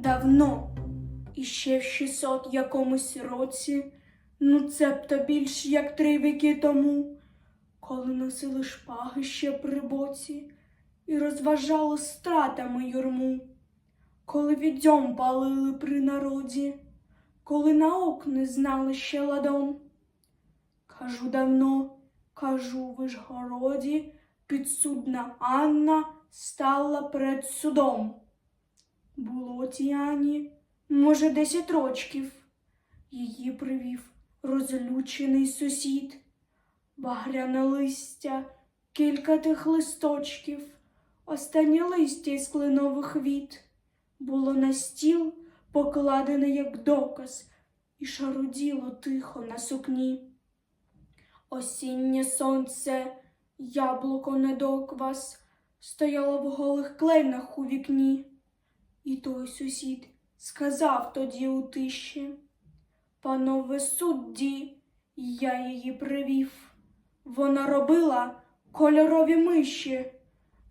давно, і ще в 600 якомусь році, ну цебто більш як три віки тому, коли носили шпаги ще при боці і розважали стратами юрму, коли відьом палили при народі, коли наук не знали ще ладом. Кажу давно, кажу в Вишгороді, підсудна Анна стала перед судом. Було Тіані, може, десять рочків. Її привів розлючений сусід, багряне листя, кілька тих листочків, останнє листя із кленових віт. Було на стіл покладене як доказ, і шаруділо тихо на сукні. Осіннє сонце, яблуко недоквас, стояло в голих кленах у вікні. І той сусід сказав тоді у тиші, Панове судді, я її привів. Вона робила кольорові миші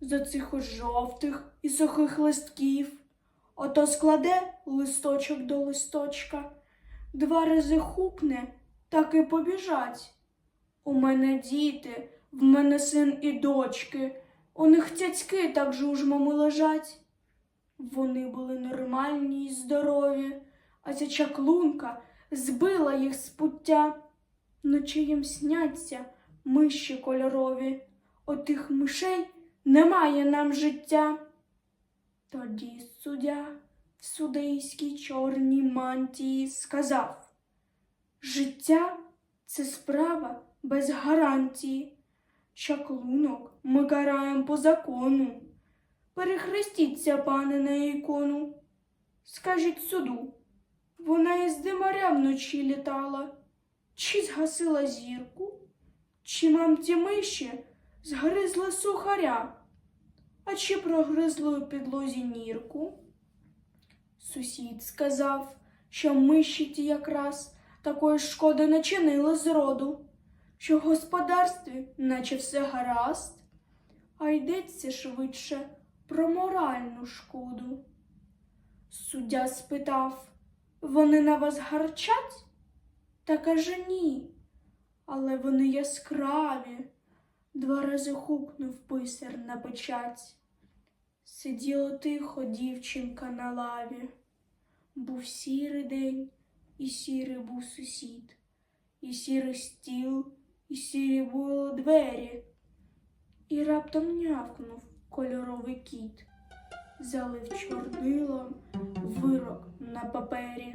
з оцих жовтих і сухих листків. Ото складе листочок до листочка, два рази хукне, так і побіжать. У мене діти, в мене син і дочки, у них цяцьки так жужмами лежать. Вони були нормальні й здорові, а ця чаклунка збила їх з пуття. Ночі їм сняться миші кольорові, отих мишей немає нам життя. Тоді суддя в судейській чорній мантії сказав Життя це справа без гарантії. Чаклунок ми караємо по закону. Перехрестіться, пане, на ікону. Скажіть суду, вона із димаря вночі літала, чи згасила зірку, чи нам ті миші згризли сухаря, а чи прогризли у підлозі нірку? Сусід сказав, що миші ті якраз такої шкоди не чинили зроду, що в господарстві наче все гаразд, а йдеться швидше про моральну шкоду. Суддя спитав, вони на вас гарчать? Та каже ні, але вони яскраві. Два рази хукнув писар на печать. Сиділа тихо дівчинка на лаві. Був сірий день, і сірий був сусід, і сірий стіл, і сірі були двері. І раптом нявкнув кольоровий кіт, залив чорнилом вирок на папері.